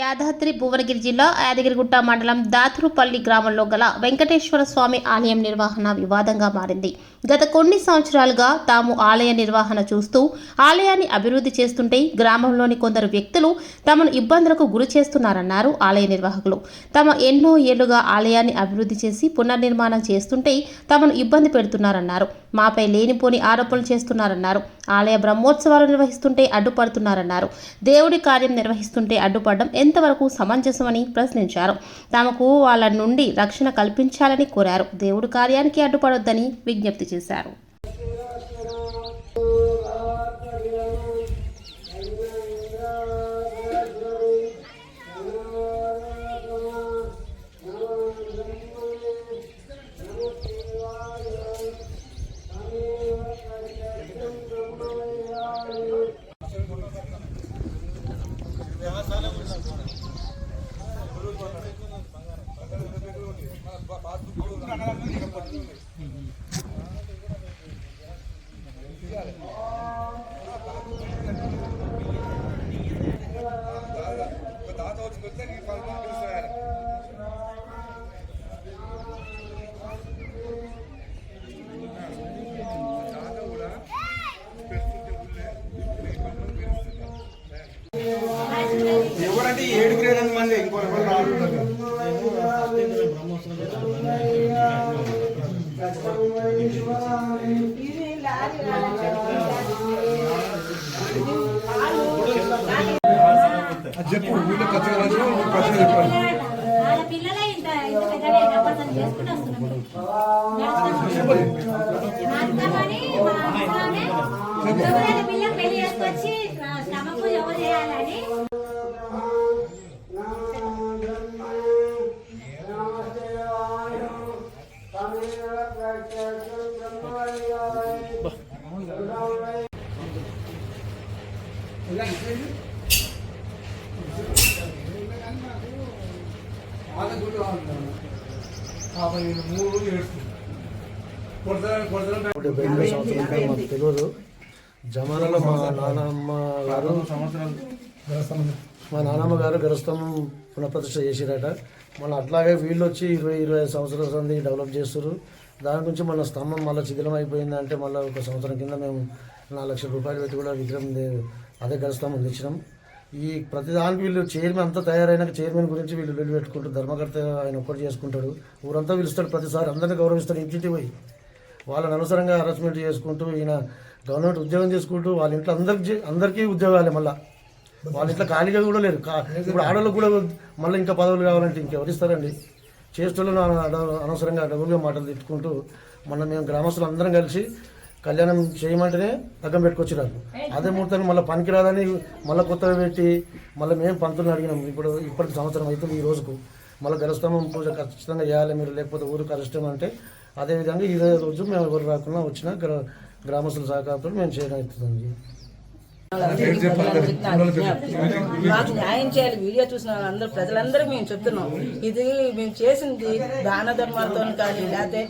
యాదాద్రి భువనగిరి జిల్లా యాదగిరిగుట్ట మండలం దాతురుపల్లి గ్రామంలో గల వెంకటేశ్వర స్వామి ఆలయం నిర్వహణ వివాదంగా మారింది. గత కొన్ని సంవత్సరాలుగా తాము ఆలయ నిర్వహణ చూస్తూ ఆలయాన్ని అభివృద్ధి చేస్తుంటే గ్రామంలోని కొందరు వ్యక్తులు తమను ఇబ్బందులకు గురి చేస్తున్నారన్నారు ఆలయ నిర్వాహకులు. తమ ఎన్నో ఏళ్ళుగా ఆలయాన్ని అభివృద్ధి చేసి పునర్నిర్మాణం చేస్తుంటే తమను ఇబ్బంది పెడుతున్నారన్నారు. మాపై లేనిపోని ఆరోపణలు చేస్తున్నారన్నారు. ఆలయ బ్రహ్మోత్సవాలు నిర్వహిస్తుంటే అడ్డుపడుతున్నారన్నారు. దేవుడి కార్యం నిర్వహిస్తుంటే అడ్డుపడడం ఎంతవరకు సమంజసమని ప్రశ్నించారు. తమకు వాళ్ళ నుండి రక్షణ కల్పించాలని కోరారు. దేవుడి కార్యానికి అడ్డుపడొద్దని విజ్ఞప్తి చేశారు. ఎవరంటే ఈ ఏడుగురు ఎనిమిది మంది ఇంకొకరు ఎవరు రావాలి వస్తున్నారు. మా అత్తమ్మని, మా అమ్మని ఎవరైనా పిల్ల పెళ్ళి చేసుకొచ్చి శ్రమకు ఎవరు చేయాలని మూడు ఏడుస్తుంది కొడతారని కొడతారని ఇప్పుడు ఎనిమిది సంవత్సరాల క్రితం మాకు తెలియదు జమానాలో మా నానమ్మ గారు మా నాన్నమ్మ గారు గరస్తంభం పునఃప్రతిష్ఠ చేసిరట. మళ్ళీ అట్లాగే వీళ్ళు వచ్చి ఇరవై ఇరవై సంవత్సరాల సంది డెవలప్ చేస్తారు దాని గురించి మన స్తంభం మళ్ళీ శిథిలం అయిపోయింది అంటే మళ్ళీ ఒక సంవత్సరం కింద మేము నాలుగు లక్షల రూపాయలు పెట్టి కూడా విగ్రహం అదే గరస్తంభం తెచ్చినాం. ఈ ప్రతిదానికి వీళ్ళు చైర్మన్ అంతా తయారైనాక చైర్మన్ గురించి వీళ్ళు వెళ్ళి పెట్టుకుంటూ ధర్మకర్త ఆయన ఒక్కటి చేసుకుంటాడు. ఊరంతా పిలుస్తాడు ప్రతిసారి అందరినీ గౌరవిస్తాడు ఇంటింటి పోయి. వాళ్ళని అనుసరంగా హరాస్మెంట్ చేసుకుంటూ ఈయన గవర్నమెంట్ ఉద్యోగం చేసుకుంటూ వాళ్ళ ఇంట్లో అందరికి అందరికీ ఉద్యోగాలే మళ్ళీ. వాళ్ళ ఇంట్లో ఖాళీగా కూడా లేరు ఇప్పుడు ఆడవాళ్ళకు కూడా మళ్ళీ ఇంకా పదవులు కావాలంటే ఇంకెవరిస్తారండి చేస్తున్న అనవసరంగా డబ్బులుగా మాటలు తిట్టుకుంటూ మొన్న మేము గ్రామస్తులు అందరం కలిసి కళ్యాణం చేయమంటేనే దగ్గం పెట్టుకొచ్చినారు. అదే ముహూర్తాన్ని మళ్ళీ పనికిరాదని మళ్ళీ కొత్తగా పెట్టి మళ్ళీ మేము పంతులను అడిగినాం. ఇప్పుడు ఇప్పటికి సంవత్సరం అవుతుంది ఈ రోజుకు. మళ్ళీ గరస్తంభం పూజ ఖచ్చితంగా చేయాలి మీరు లేకపోతే ఊరు కష్టం అంటే అదేవిధంగా ఇదే రోజు మేము ఎవరు రాకుండా వచ్చిన గ్రా గ్రామస్తుల సహకారంతో మేము చేయడం అవుతుంది మాకు న్యాయం చేయాలి. వీడియో చూసిన వాళ్ళందరూ ప్రజలందరూ మేము చెప్తున్నాం. ఇది మేము చేసింది దాన ధర్మాలతో కానీ లేకపోతే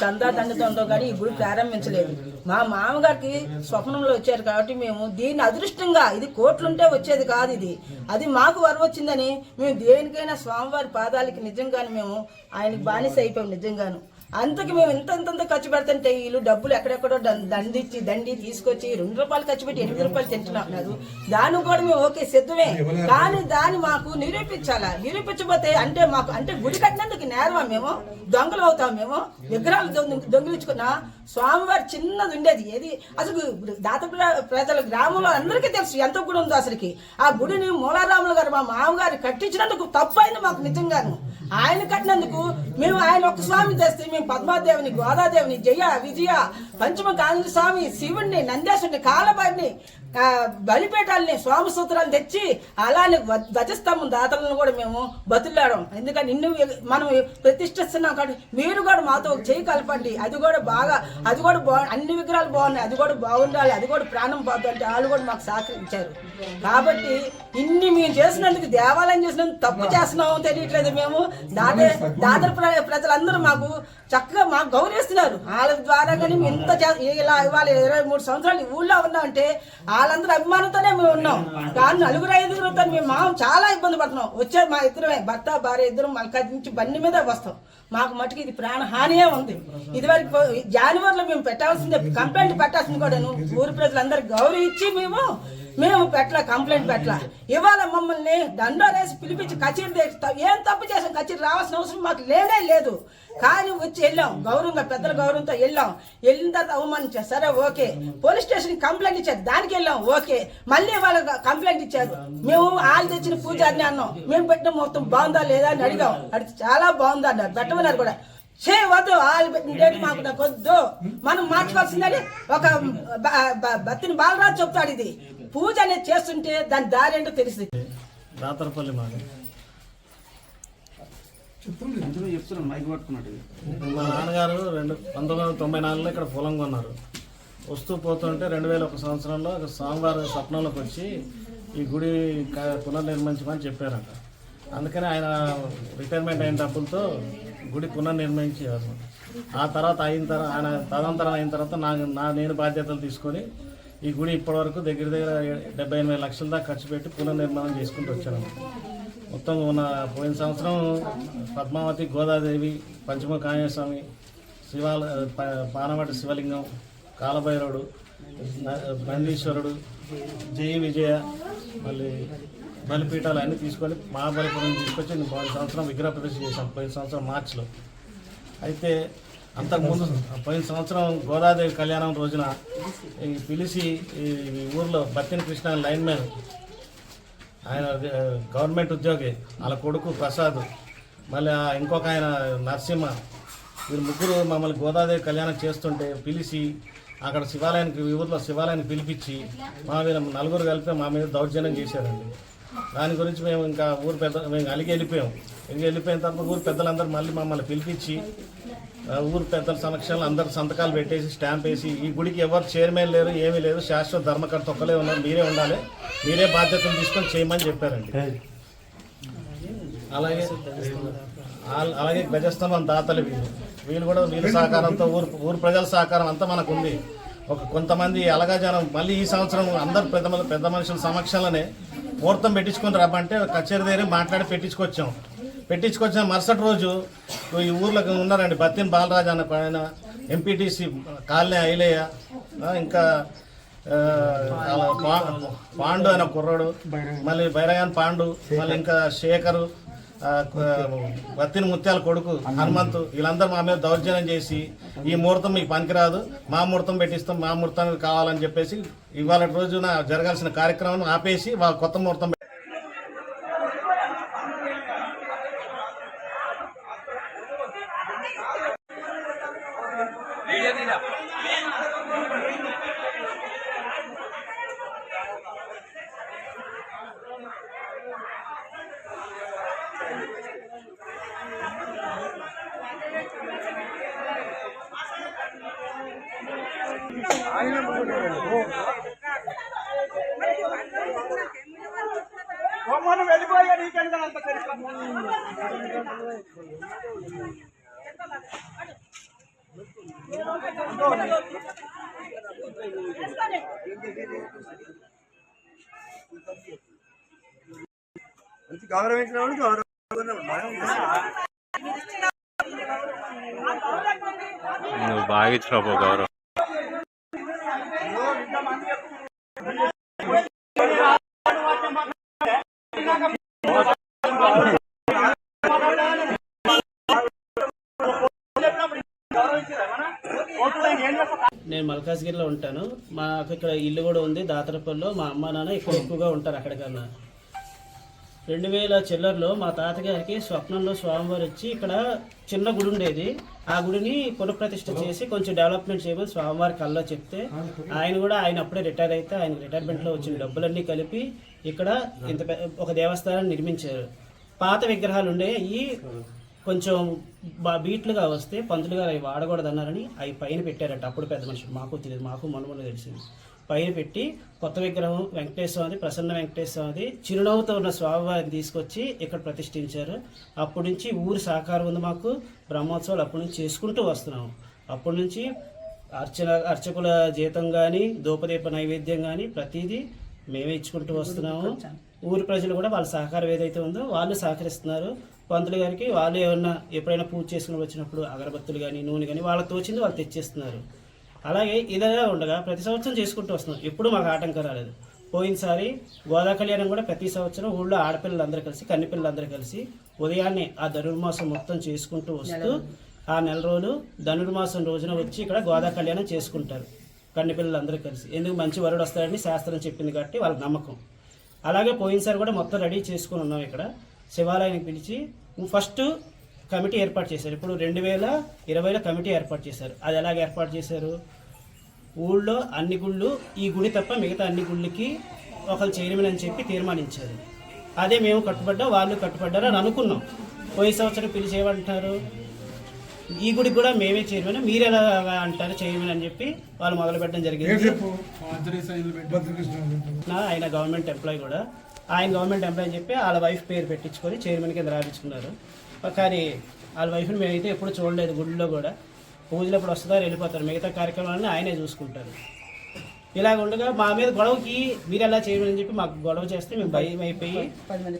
చందా దండతో కానీ గుడి ప్రారంభించలేదు. మా మామగారికి స్వప్నంలో వచ్చారు కాబట్టి మేము దీన్ని అదృష్టంగా ఇది కోట్లుంటే వచ్చేది కాదు ఇది. అది మాకు వరం వచ్చిందని మేము దేనికైనా స్వామివారి పాదాలకి నిజంగానే మేము ఆయనకి బానిస అయిపోయాం నిజంగాను. అంతకి మేము ఇంత ఇంత ఇంత ఖర్చు పెడుతుంటే వీళ్ళు డబ్బులు ఎక్కడెక్కడో దండిచ్చి దండి తీసుకొచ్చి రెండు రూపాయలు ఖర్చు పెట్టి ఎనిమిది రూపాయలు తింటున్నారు దానికి కూడా మేము ఓకే సిద్ధమే. కానీ దాన్ని మాకు నిరూపించాలా? నిరూపించకపోతే అంటే మాకు అంటే గుడి కట్టినందుకు నేరమా మేము? దొంగలు అవుతాం మేము? విగ్రహాలు దొంగ- దొంగిలించుకున్న? స్వామివారి చిన్నది ఉండేది. ఏది? అసలు దాత ప్ర- ప్రజల గ్రామంలో అందరికీ తెలుసు ఎంత గుడి ఉందో అసలుకి. ఆ గుడిని మూలారాములు గారు మా మామగారు కట్టించినందుకు తప్పు అయింది మాకు నిజంగాను. ఆయన కట్టినందుకు మేము ఆయన ఒక స్వామి తెస్తే మేము పద్మాదేవిని గోదాదేవిని జయ విజయ పంచమ కాంజ స్వామి శివుణ్ణి నందేశుడిని కాలబాడిని బలిపేటాలని స్వామి సూత్రాలు తెచ్చి అలానే ధ్వజస్తంభం దాతలను కూడా మేము బతులాడాం. ఎందుకంటే నిన్ను మనం ప్రతిష్ఠిస్తున్నాం కాబట్టి మీరు కూడా మాతో చేయి కలపండి. అది కూడా బాగా అది కూడా బా అన్ని విగ్రహాలు బాగున్నాయి. అది కూడా బాగుండాలి. అది కూడా ప్రాణం పోద్దు వాళ్ళు కూడా మాకు సహకరించారు. కాబట్టి ఇన్ని మేము చేసినందుకు దేవాలయం చేసినందుకు తప్పు చేస్తున్నామో తెలియట్లేదు మేము. దాదా దాదర ప్రజలందరూ మాకు చక్కగా మాకు గౌరవిస్తున్నారు. వాళ్ళ ద్వారా కానీ ఇంత చే- ఇలా ఇవాళ ఇరవై మూడు సంవత్సరాలు ఊళ్ళో ఉన్నామంటే వాళ్ళందరూ అభిమానంతోనే మేము ఉన్నాం. కానీ నలుగురు ఐదుగురుతో మేము మా చాలా ఇబ్బంది పడుతున్నాం. వచ్చే మా ఇద్దరమే భర్త భార్య ఇద్దరు మల్కాజ్ నుంచి బండి మీద వస్తాం. మాకు మటుకు ఇది ప్రాణహానియే ఉంది. ఇదివరకు జనవరిలో మేము పెట్టాల్సిందే కంప్లైంట్ పెట్టాల్సింది కూడా ఊరి ప్రజలందరూ గౌరవించి మేము మేము పెట్టలా కంప్లైంట్ పెట్టలా. ఇవాళ మమ్మల్ని దండోరేసి పిలిపించి కచేరీ ఏం తప్పు చేసాం కచేరీ రావాల్సిన అవసరం మాకు లేనే లేదు. కానీ వచ్చి వెళ్ళాం. గౌరవంగా పెద్దల గౌరవంతో వెళ్ళాం. వెళ్ళిన తర్వాత అవమానించారు. సరే ఓకే. పోలీస్ స్టేషన్ కంప్లైంట్ ఇచ్చారు. దానికి వెళ్ళాం. ఓకే. మళ్ళీ వాళ్ళు కంప్లైంట్ ఇచ్చారు. మేము వాళ్ళు తెచ్చిన పూజారిని అన్నాం. మేము పెట్టిన మొత్తం బాగుందా లేదా అని అడిగాం. అడిగితే చాలా బాగుందా అన్నారు. పెట్టమన్నారు కూడా. చే వద్దు. వాళ్ళు పెట్టిన డేట్ మాకు నాకు వద్దు. మనం మార్చుకోవాల్సిందని ఒక భక్తిని బాలరాజు చెప్తాడు ఇది. పూజ అనేది చేస్తుంటే దాని దారి ఏంటో తెలుస్తుంది. దాతరపల్లి మాది. మా నాన్నగారు రెండు పంతొమ్మిది వందల తొంభై నాలుగులో ఇక్కడ పొలం కొన్నారు. వస్తూ పోతుంటే రెండు వేల ఒక సంవత్సరంలో ఒక స్వామివారి స్వప్నంలోకి వచ్చి ఈ గుడి పునర్నిర్మించమని చెప్పారట. అందుకని ఆయన రిటైర్మెంట్ అయిన డబ్బులతో గుడి పునర్నిర్మించారు ఆ తర్వాత అయిన తర్వాత ఆయన తదంతరం అయిన తర్వాత నా నా నేను బాధ్యతలు తీసుకొని ఈ గుడి ఇప్పటివరకు దగ్గర దగ్గర డెబ్బై ఎనభై లక్షల దాకా ఖర్చు పెట్టి పునర్నిర్మాణం చేసుకుంటూ వచ్చాను. మొత్తం ఉన్న పోయిన సంవత్సరం పద్మావతి గోదాదేవి పంచముఖ ఆంజనేయస్వామి శివాల పానవాటి శివలింగం కాలభైరవుడు నందీశ్వరుడు జయ విజయ మళ్ళీ బలిపీఠాలు అన్నీ తీసుకొని మహాబలిపురం తీసుకొచ్చి నేను పోయిన సంవత్సరం విగ్రహ ప్రదర్శన చేశాం పోయిన సంవత్సరం మార్చిలో. అయితే అంతకుముందు పోయిన సంవత్సరం గోదాదేవి కళ్యాణం రోజున ఈ పిలిచి ఈ ఊర్లో బత్తిన కృష్ణ లైన్ మ్యాన్ ఆయన గవర్నమెంట్ ఉద్యోగి వాళ్ళ కొడుకు ప్రసాద్ మళ్ళీ ఇంకొక ఆయన నరసింహ వీరు ముగ్గురు మమ్మల్ని గోదాదేవి కళ్యాణం చేస్తుంటే పిలిచి అక్కడ శివాలయానికి ఈ ఊర్లో శివాలయానికి పిలిపించి మా మీద నలుగురు కలిపి మా మీద దౌర్జన్యం చేశారండి. దాని గురించి మేము ఇంకా ఊరు పెద్ద మేము అలిగి వెళ్ళిపోయాం. ఇంక వెళ్ళిపోయిన తర్వాత ఊరు పెద్దలందరూ మళ్ళీ మమ్మల్ని పిలిపించి ఊరు పెద్దల సమక్షంలో అందరు సంతకాలు పెట్టేసి స్టాంప్ వేసి ఈ గుడికి ఎవరు చైర్మన్ లేరు ఏమీ లేదు శాశ్వత ధర్మకర్త ఒక్కలే ఉన్నారు మీరే ఉండాలి మీరే బాధ్యతలు తీసుకొని చేయమని చెప్పారండి. అలాగే అలాగే గజస్తంభం దాతలు వీళ్ళు. వీళ్ళు కూడా వీళ్ళ సహకారంతో ఊరు ఊరు ప్రజల సహకారం అంతా మనకు ఉంది ఒక కొంతమంది అలగా జనం మళ్ళీ ఈ సంవత్సరం అందరు పెద్ద పెద్ద మనుషుల సమక్షంలోనే ముహూర్తం పెట్టించుకొని రమ్మంటే కచేరీ దగ్గర మాట్లాడి పెట్టించుకొచ్చాం. పెట్టించుకొచ్చిన మరుసటి రోజు ఈ ఊర్లో ఉన్నారండి బత్తిన బాలరాజు అన్న ఆయన ఎంపీటీసీ కాలనీ ఐలయ్య ఆ, ఇంకా పాండు అనే కుర్రాడు మళ్ళీ బైరగాన్ పాండు మళ్ళీ ఇంకా శేఖరు బత్తిన ముత్యాల కొడుకు హనుమంతు వీళ్ళందరూ మా మీద దౌర్జన్యం చేసి ఈ ముహూర్తం మీకు పనికిరాదు మా ముహూర్తం పెట్టిస్తాం మా ముహూర్తానికి కావాలని చెప్పేసి ఇవాళ రోజున జరగాల్సిన కార్యక్రమం ఆపేసి వాళ్ళ కొత్త ముహూర్తం వెళ్ళిపోయా నీకెంత అంత గౌరవించిన వాళ్ళు గౌరవం నువ్వు బాగా ఇచ్చినావు గౌరవం. నేను ఉంటాను. మాకు ఇక్కడ ఇల్లు కూడా ఉంది దాతరపల్లిలో. మా అమ్మ నాన్న ఇక్కడ ఎక్కువగా ఉంటారు అక్కడికన్నా. రెండు వేల చిల్లరలో మా తాతగారికి స్వప్నంలో స్వామివారు వచ్చి ఇక్కడ చిన్న గుడి ఉండేది. ఆ గుడిని పునఃప్రతిష్ఠ చేసి కొంచెం డెవలప్మెంట్ చేయమని స్వామివారి కల్లో చెప్తే ఆయన కూడా ఆయన అప్పుడే రిటైర్ అయితే ఆయన రిటైర్మెంట్లో వచ్చిన డబ్బులన్నీ కలిపి ఇక్కడ ఇంత ఒక దేవస్థానాన్ని నిర్మించారు. పాత విగ్రహాలు ఉండే ఈ కొంచెం బా బీట్లుగా వస్తే పంతులు గారు అవి వాడకూడదు అన్నారని అవి పైన పెట్టారట. అప్పుడు పెద్ద మనుషులు. మాకు తెలియదు మాకు మొన్న తెలిసింది. పైన పెట్టి కొత్త విగ్రహం వెంకటేశ్వర ప్రసన్న వెంకటేశ్వర చిరునవ్వుతో ఉన్న స్వామివారిని తీసుకొచ్చి ఇక్కడ ప్రతిష్ఠించారు. అప్పటి నుంచి ఊరి సహకారం ఉంది మాకు. బ్రహ్మోత్సవాలు అప్పటి నుంచి చేసుకుంటూ వస్తున్నాము అప్పటి నుంచి అర్చన అర్చకుల జీతం కానీ దూపదీప నైవేద్యం కానీ ప్రతిదీ మేమే ఇచ్చుకుంటూ వస్తున్నాము. ఊరి ప్రజలు కూడా వాళ్ళ సహకారం ఏదైతే ఉందో వాళ్ళు సహకరిస్తున్నారు. పంతులు గారికి వాళ్ళు ఏమన్నా ఎప్పుడైనా పూజ చేసుకుని వచ్చినప్పుడు అగరబత్తులు కానీ నూనె కానీ వాళ్ళకి తోచింది వాళ్ళు తెచ్చేస్తున్నారు. అలాగే ఇదిగా ఉండగా ప్రతి సంవత్సరం చేసుకుంటూ వస్తున్నాం ఎప్పుడు మాకు ఆటంకం రాలేదు. పోయినసారి గోదా కళ్యాణం కూడా ప్రతి సంవత్సరం ఊళ్ళో ఆడపిల్లలందరూ కలిసి కన్నిపిల్లలందరూ కలిసి ఉదయాన్నే ఆ ధనుర్మాసం మొత్తం చేసుకుంటూ వస్తూ ఆ నెల రోజులు ధనుర్మాసం రోజున వచ్చి ఇక్కడ గోదా కళ్యాణం చేసుకుంటారు. కన్నిపిల్లలందరూ కలిసి. ఎందుకు మంచి వరుడు వస్తాడని శాస్త్రం చెప్పింది కాబట్టి వాళ్ళ నమ్మకం. అలాగే పోయినసారి కూడా మొత్తం రెడీ చేసుకుని ఉన్నాం ఇక్కడ. శివాలయానికి పిలిచి ఫస్ట్ కమిటీ ఏర్పాటు చేశారు. ఇప్పుడు రెండు వేల ఇరవైలో కమిటీ ఏర్పాటు చేశారు. అది ఎలాగ ఏర్పాటు చేశారు? ఊళ్ళో అన్ని గుళ్ళు ఈ గుడి తప్ప మిగతా అన్ని గుళ్ళకి ఒకరు చైర్మన్ అని చెప్పి తీర్మానించారు. అదే మేము కట్టుబడ్డా వాళ్ళు కట్టుబడ్డారు అని అనుకున్నాం. పోయి సంవత్సరం పిలిచి ఏమంటారు ఈ గుడికి కూడా మేమే చైర్మన్ మీరు ఎలా అంటారు చైర్మన్ అని చెప్పి వాళ్ళు మొదలు పెట్టడం జరిగింది నా ఆయన గవర్నమెంట్ ఎంప్లాయీ కూడా. ఆయన గవర్నమెంట్ ఎంప్లాయీ చెప్పి వాళ్ళ వైఫ్ పేరు పెట్టించుకొని చైర్మన్ కింద రాయించుకున్నారు. కానీ వాళ్ళ వైఫ్ని మేమైతే ఎప్పుడు చూడలేదు గుడిలో కూడా. పూజలు ఎప్పుడు వస్తుందో వెళ్ళిపోతారు. మిగతా కార్యక్రమాలన్నీ ఆయనే చూసుకుంటారు. ఇలాగ ఉండగా మా మీద గొడవకి మీరు ఎలా చేయమని చెప్పి మాకు గొడవ చేస్తే మేము భయం అయిపోయి పది మంది